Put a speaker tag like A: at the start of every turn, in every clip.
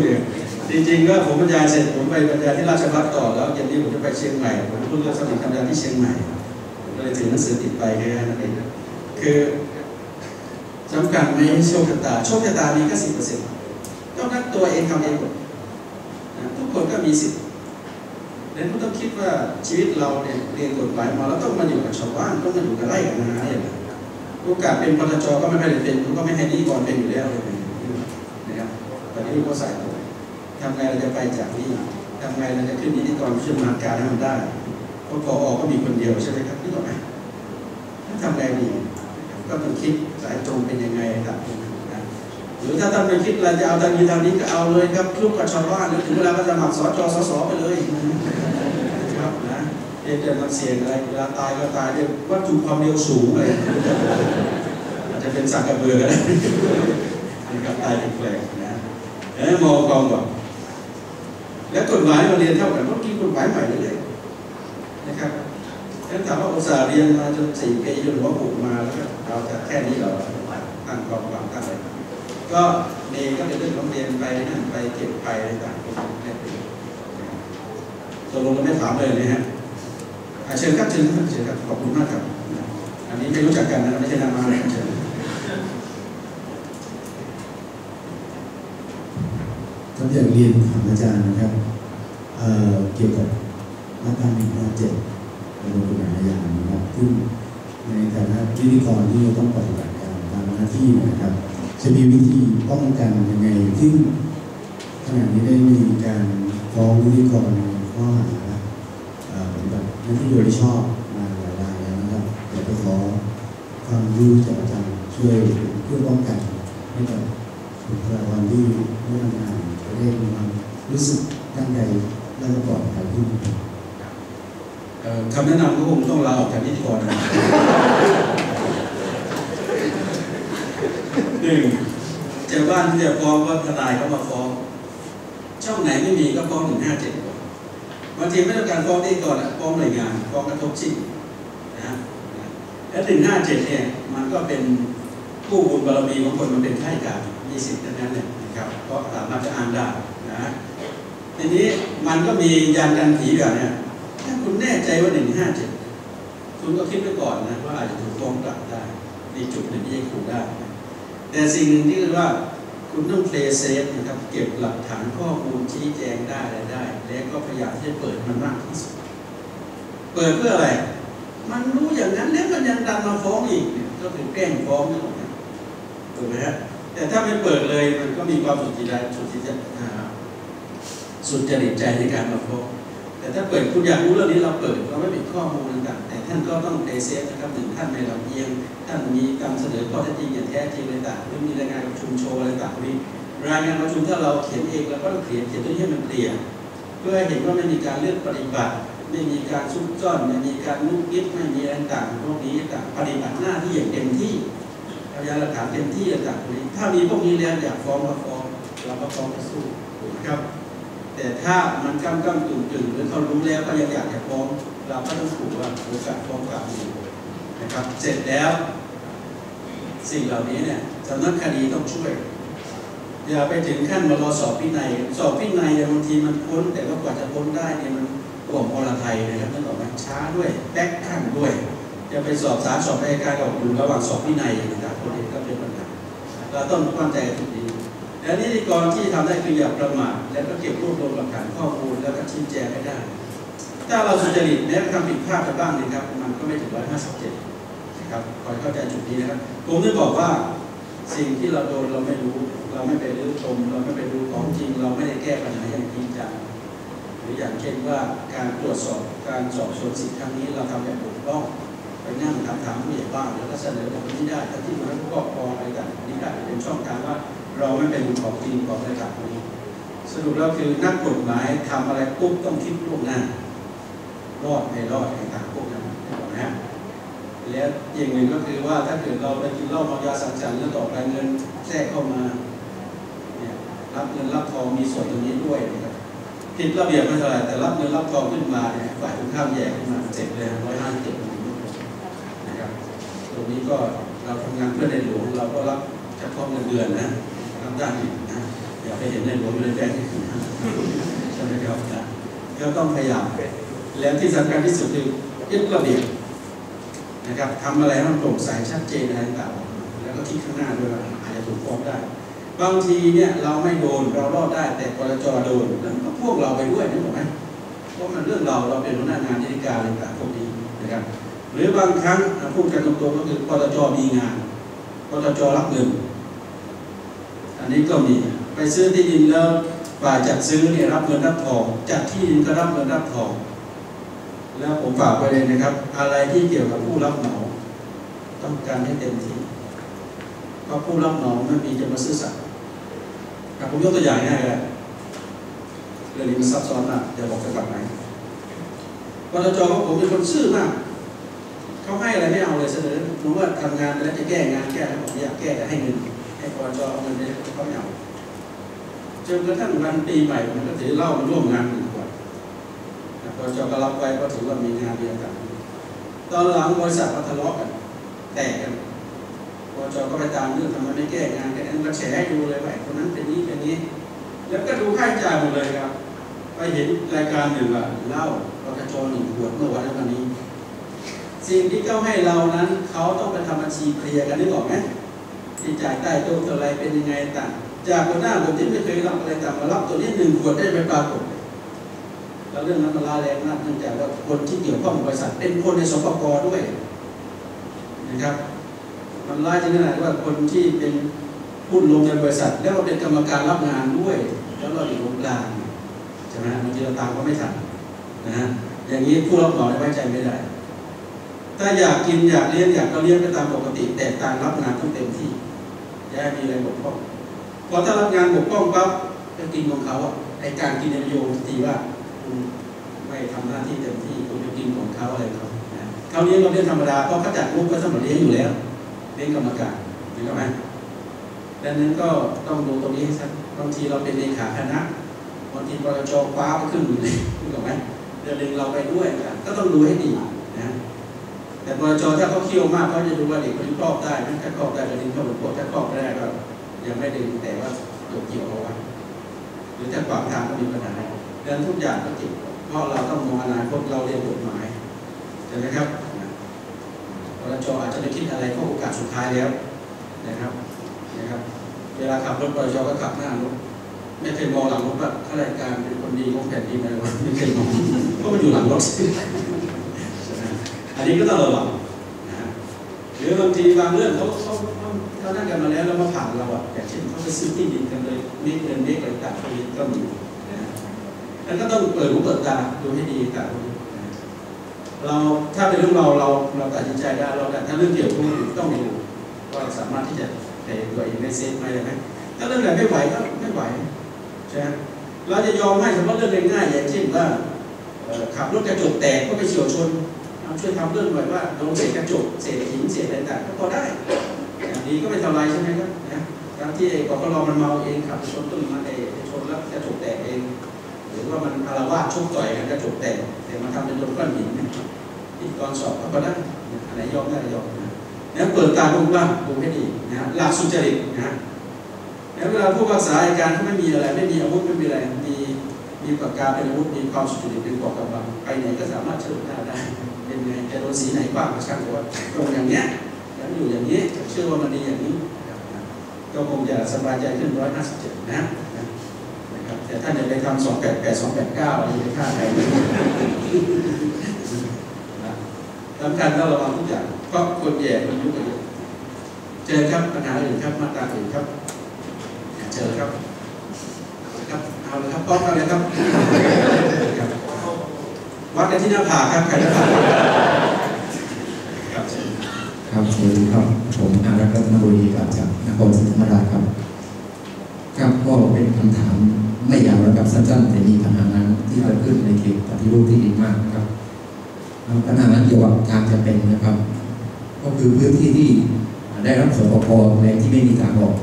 A: ดเองจริงๆก็ผมบรรยายเสร็จผมไปบรรยายที่ราชพัฒต่อแล้วเย็นนี้ผมจะไปเชียงใหม่ผมพูดเรื่องสติปัญญาที่เชียงใหม่ผมก็เลยถือหนังสือติดไปแค่นั้นเองคือจำกัดไหมโชคชะตาโชคชะตามีแค่สิบเปอร์เซ็นต์ต้องนักตัวเองทำเองหมดทุกคนก็มีสิทธิ์ดังนั้นต้องคิดว่าชีวิตเราเนี่ยเรียนกฎหมายมาแล้วต้องมาอยู่กับชาวบ้านต้องมาอยู่กับไร่กับนาเนี่ยโอกาสเป็นปตจก็ไม่ได้เป็นก็ไม่ให้นิกรเป็นอยู่แล้วเลยนะครับตอนนี้ก็ใส่ ทำไงเราจะไปจากนี่ทำไงเราจะขึ้นนิติกรขึ้นมาการให้มันได้เพราะพอก็มีคนเดียวใช่ไหมครับนี่ถูกไหมทำไงดีก็ต้องคิดสายตรงเป็นยังไงครับหรือถ้าท่านไม่คิดเราจะเอาทางนี้ทางนี้ก็เอาเลยครับคลุกกับชาวบ้านหรือถึงเวลาก็จะหมักสอจอสสไปเลยครับนะเดี๋ยวมันเสี่ยงอะไรเวลาตายก็ตายด้วยวัตถุความเร็วสูงอะไรอาจจะเป็นสักกระเบือก็ได้นะครับตายแปลกๆนะแล้มองกองก่อน แล้วกฎหมายเราเรียนเท่ากันต้องกินกฎหมายใหม่เรื่อยๆนะครับแล้วถามว่าอุตส่าห์เรียนมาจนสี่ปีจนหัวปุกมาแล้วเราจะแค่นี้เหรอตั้งความหวังตั้งอะไรก็เมย์ก็เป็นเรื่องของเรียนไปนั่นไปเก็บไปอะไรต่างๆแค่นี้ตกลงเราไม่ถามเลยนะฮะเชิญครับเชิญครับเชิญครับขอบคุณมากครับ อันนี้ไม่รู้จักกันนะไม่ใช่นามมาเชิญ
B: ก็อยากเรียนถามอาจารย์นะครับเเกี่ยวกับมาตราหนึ่งห้าเจ็ดประมวลกฎหมายอาญานะครับซึ่งในฐานะพิธีกรที่เราต้องปฏิบัติการตามหน้าที่นะครับ จะมีวิธีป้องกันยังไงซึ่งขณะนี้ได้มีการฟ้องพิธีกรในข้อหาปฏิบัติหน้าที่โดยชอบมาหลายรายแล้วนะครับอยากจะขอความรู้จากอาจารย์ช่วยเพื่อป้องกันให้กับบุคลากรที่ไม่ทำงาน จะได้มีความรู้สึกตั้งใจและก็ปลอดภัยขึ้น
A: คำแนะนำก็คงต้องลาออกจากพิธีกรนะหนึ่งเจ้าบ้านที่จะฟ้องก็ทนายเขามาฟ้อง ช่องไหนไม่มีก็ฟ้องหนึ่งห้าเจ็ดก่อนบางทีไม่ต้องการฟ้องนี่ก่อนฟ้องหน่วยงานฟ้องกระทบชิ่งนะแล้วหนึ่งห้าเจ็ดเนี่ยมันก็เป็นผู้บุญบารมีของคนมันเป็นข้าราชการ มีสิทธิ์นั้นเลยนะครับก็สามารถจะอ่านได้นะทีนี้มันก็มียานกันผีแบบเนี่ยถ้าคุณแน่ใจว่าหนึ่งห้าเจ็ดคุณก็คิดไว้ก่อนนะว่าอาจจะถูกฟ้องกลับได้ในจุดหนึ่งที่จะขู่ได้ แต่สิ่งหนึ่งที่คือว่าคุณต้องเพลย์เซฟนะครับ เก็บหลักฐานข้อมูลชี้แจงได้อะไรได้ แล้วก็พยายามที่จะเปิดมันมากที่สุด เปิดเพื่ออะไร มันรู้อย่างนั้นแล้วมันยังดันมาฟ้องอีกเนี่ยก็คือแกล้งฟ้องนี่นะถูกไหมฮะ แต่ถ้าไม่เปิดเลยมันก็มีความสุจริตสุจริตสุจริตใจในการมาฟ้องแต่ถ้าเปิดคุณอยากรู้เรื่องนี้เราเปิดเราไม่ปิดข้อมูลต่างๆแต่ท่านก็ต้องเดเซฟนะครับถึงท่านในลำเอียงท่านมีการเสนอข้อเท็จจริงอย่างแท้จริงอะไรต่างหรือมีรายงานประชุมโชว์อะไรต่างๆนี้รายงานประชุมถ้าเราเขียนเองเราก็ต้องเขียนเขียนตัวนี้ให้มันเคลียร์เพื่อให้เห็นว่าไม่มีการเลือกปฏิบัติ ไม่มีการซุกซ่อนไม่มีการลุกยิบไม่มีอะไรต่างๆพวกนี้ต่างปฏิบัติหน้าที่อย่างเต็มที่ ยานหลักฐานเต็มที่ต่างๆนี้ถ้ามีพวกนี้แล้วอยากฟ้องก็ฟ้องเราก็ฟ้องก็สู้นะครับ แต่ถ้ามันก้ำก้ำกึ่งกึ่งหรือเขารู้แล้วก็ยังอยากจะฟ้อง เราก็ต้องถูกว่าโอกาสฟ้องกลับมีนะครับ เสร็จแล้ว สิ่งเหล่านี้เนี่ยสำนักคดีต้องช่วยอย่าไปถึงขั้นมารอสอบพินัยสอบพินัยบางทีมันพ้น แต่ว่ากว่าจะพ้นได้เนี่ยมันกล่อมอรไทยนะครับนั่นออกมาช้าด้วยแป๊กขั้นด้วยจะไปสอบสารสอบรายการกับอยู่ระหว่างสอบพินัยนะ ครับคนนี้ก็เป็นปัญหาเราต้องมั่นใจจุดนี้และนิติกรที่ทำได้คืออย่าประมาทแล้วก็เก็บรวบรวมหลักฐานข้อมูลแล้วก็ชี้แจงให้ได้ ถ้าเราสุจริตแม้ทำผิดพลาดไปบ้างนะครับ มันก็ไม่ถึงร้อยห้าสิบเจ็ดนะครับคอยเข้าใจจุดนี้นะครับผมได้บอกว่าสิ่งที่เราโดนเราไม่รู้ เราไม่ไปรื้อชมเราไม่ไปดูของจริง เราไม่ได้แก้ปัญหาอย่างจริงจังหรืออย่างเช่นว่าการตรวจสอบการสอบสวนสิทธิครั้งนี้เราทำแบบถูกต้อง ไปนั่งถามถามผู้ใหญ่บ้านแล้วก็เสนอแบบนี้ได้ถ้าที่มันผู้ครอองอะไรต่างๆนี้ได้เป็นช่องทางว่าเราไม่เป็นของจริงของอะไรต่างๆนี้ สรุปแล้วคือนักกฎหมายทำอะไรปุ๊บต้องคิดล่วงหน้ารอดไม่รอดต่างพวกนั้นนะแล้วอย่างหนึ่งก็คือว่าถ้าเกิดเราไปกินเหล้าเมายาสังสรรค์แล้วต่อไปเงินแทรกเข้ามาเนี่ยรับเงินรับทองมีส่วนตรงนี้ด้วยนะครับผิดระเบียบไม่เท่าไหร่แต่รับเงินรับทองขึ้นมาเนี่ยฝ่ายตรงข้ามแย่ขึ้นมาเจ็บเลยร้อยห้าสิบเจ็บ ตรงนี้ก็เราทำงานเพื่อในหลวงเราก็รับเฉพาะเงินเดือนนะรับด้านอื่นนะอย่อย่าไปเห็นในหลวงอยู่ในแบงค์ใช่ไหมครับนะก็ต้องพยายามแล้วที่สำคัญที่สุดคือยึดระเบียบนะครับทำอะไรให้มันโปร่งใสชัดเจนอะไรต่างๆแล้วก็คิดข้างหน้าด้วยว่าอาจจะถูกฟ้องได้ บางทีเนี่ยเราไม่โดนเรารอดได้แต่ปรจโดนแล้วก็พวกเราไปด้วยนึกออกไหมเพราะมันเรื่องเราเราเป็นหัวหน้างานนิติการอะไรต่างๆพวกนี้นะครับ หรือบางครั้งพูดกันตรงๆก็คือปตจมีงานปตจรับเงิน อันนี้ก็มีไปซื้อที่ดินแล้วฝ่ายจัดซื้อเนี่ยรับเงินรับทองจัดที่ดินก็รับเงินรับทองแล้วผมฝากไปเลยนะครับ อะไรที่เกี่ยวกับผู้รับเหมาต้องการให้เต็มที่เพราะผู้รับเหมาไม่มีจะมาซื้อสัตย์ครับผมยกตัวอย่างง่ายเลยเรื่องนี้มันซับซ้อนมากจะบอกจะกลับไหนปตจของผมเป็นคนซื่อมาก เขาให้อะไรไม่เอาเลยเสนอรู้ว่าทำงานไปแล้วจะแก้งานแก้แล้วผมอยากแก้แต่ให้เงินให้ปจเอาเงินไปเขาไม่เอาจนกระทั่งวันปีใหม่ผมก็ถือเหล้ามาร่วมงานหนึ่งขวดปจก็รับไว้ก็ถือว่ามีงานเดียวกันตอนหลังบริษัทก็ทะเลาะกันแตกกันปจก็ไปตามเรื่องทำไมไม่แก้งานแค่นั้นก็แฉให้ดูเลยว่าคนนั้นเป็นนี้เป็นนี้ แล้วก็ดูค่าใช้จ่ายหมดเลยครับไปเห็นรายการหนึ่งอะเหล้าปตจหนึ่งขวดเมื่อวันนั้นวันนี้ สิ่งที่เขาให้เรานั้นเขาต้องไปทำบัญชีเคลียร์กันนึกออกไหมที่จ่ายใต้โต๊ะเท่าไรเป็นยังไงต่าง จากคนหน้าผมที่ไม่เคยรับอะไรต่างมารับตัวนี้หนึ่งขวดได้ไปปรากฏแล้วเรื่องนั้นมันลาแรงมากเนื่องจากว่าคนที่เกี่ยวข้องกับบริษัทเป็นคนในสปกด้วยนะครับ มันร้ายจนขนาดว่าคนที่เป็นผู้ลงในบริษัท แล้วเป็นกรรมการรับงานด้วย แล้วเราอยู่ตรงกลางใช่ไหมบางทีเราตามก็ไม่ทันนะฮะอย่างนี้ผู้รับเหมาไว้ใจไม่ได้ ถ้าอยากกินอยากเลี้ยงอยากก็เลี้ยงไปตามปกติ แต่ต่างรับงานต้องเต็มที่อย่ามีอะไรบกพร่องพอถ้ารับงานบกพร่องปั๊บก็กินของเขาไอการกินในโยชน์ทีว่าคุณไม่ทำหน้าที่เต็มที่คุณจะกินของเขาอะไรเขานะเขาเลี้ยงเราเลี้ยงธรรมดาเพราะเขาจัดงบก็สำหรับเลี้ยงอยู่แล้วเลี้ยงกรรมการเห็นไหมดังนั้นก็ต้องดูตรงนี้ให้ชัดบางทีเราเป็นเลขาคณะบางทีปรจคว้าไปขึ้นอยู่เลยถูกไหมเดือนหนึ่งเราไปด้วยก็ต้องดูให้ดีนะ แต่ปจถ้าเขาเคี่ยวมากเขาจะดูว่าเด็กคนนี้ครอบได้ถ้าครอบได้ก็ดึงเข้าไปปวดถ้าครอบไม่ได้ก็ยังไม่ดึงแต่ว่าโยกเกี่ยวเอาไว้หรือถ้าขวางทางก็มีปัญหาดังนั้นทุกอย่างก็ติดเพราะเราต้องมองอนาคตเราเรียนกฎหมายใช่ไหมครับปจอาจจะไม่คิดอะไรเพราะโอกาสสุดท้ายแล้วนะครับนะครับ เวลาขับรถปจก็ขับหน้ารถไม่เคยมองหลังรถว่าข้าราชการเป็นคนดีของแผ่นดินอะไรวะไม่เคยมองเพราะมันอยู่หลังรถ อันนี้ก็ต้องระวังนะฮะหรือบางทีบางเรื่องเขาเขาเขาเขานั่งกันมาแล้วแล้วมาผ่านเราอะอย่างเช่นเขาไปซื้อที่ดินกันเลยนี่เงินนี่อะไรต่างๆพวกนี้ก็มีนะฮะแล้วก็ต้องเปิดหูเปิดตาดูให้ดีต่างเราถ้าเป็นเรื่องเราเราเราตัดสินใจได้เราแต่ถ้าเรื่องเกี่ยวกับผู้อื่นต้องดูว่าสามารถที่จะเตะตัวเองได้เซฟไหมได้ไหมถ้าเรื่องไหนไม่ไหวก็ไม่ไหวใช่ไหมเราจะยอมให้เฉพาะเรื่องง่ายๆอย่างเช่นว่าขับรถกระจกแตกก็ไปเฉียวชน ช่วยทำเรื่องหน่อยว่าลงเศษกระจกเศษหินเศษอะไรต่างก็พอได้อย่างดีก็ไม่ทำลายใช่ไหมครับนะการที่ไอ้กกรมันเมาเองขับชนต้นไม้ไอ้ชนแล้วกระจกแตกเอง หรือว่ามันอารวาสชกต่อยกันกระจกแตกแต่มาทำเป็นโดนก้อนหินนะที่ตอนสอบก็พอได้อันไหนยอมได้ยอมนะนะเปิดตาดูบ้างดูให้ดีนะฮะหลักสุจริตนะฮะแล้วเวลาผู้รักษาอาการเขาไม่มีอะไร ไม่มีอาวุธไม่มีอะไรมีมีปากกาเป็นอาวุธมีความสุจริตเป็นกองกำลังไปไหนก็สามารถเชิญหน้าได้ เป็นไงจะโดนสีไหนบ้างช่างต่ว่าตรงอย่างเนี้ยแล้วอยู่อย่างนี้เชื่อว่ามันดีอย่างนี้ก็คงจะสบายใจขึ้นร้อยห้าสิบเจ็ดนะนะครับแต่ถ้านจะไปทำสองแปดแปดสองแปดเก้าอะไรไปฆ่าใครนะสำคัญต้องระวังทุกอย่างเพราะคนแย่คนยุกันเจอครับปัญหาอื่นครับมาตราอื่นครับเจอครับครับเอาเลยครับป้องกันเลยครับ วัดกันที่หน้าผากครับใครหน้าผากครับ
C: ครับสวัสดีครับ ผมอารักษ์รัตนบุรีครับจากนครศรีธรรมราชครับ ครับก็เป็นคำถามไม่ยาวแล้วครับสั้นๆแต่มีปัญหานั้นที่เกิดขึ้นในเขตปฏิรูปที่ดินมากครับปัญหานั้นเกี่ยวกับทางจะเป็นนะครับ ก็คือพื้นที่ที่ได้รับสปปแปลงที่ไม่มีทางออก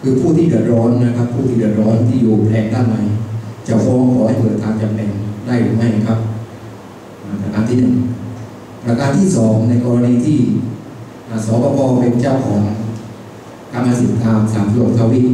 C: คือผู้ที่เดือดร้อนนะครับ ผู้ที่เดือดร้อนที่อยู่แปลงด้านในจะฟ้องขอให้เปิดทางจำเป็นได้หรือไม่ครับ การที่หนึ่งประการที่สองในกรณีที่อสปปเป็นเจ้าของกรรมสิทธิ์ตามสามโยกทวี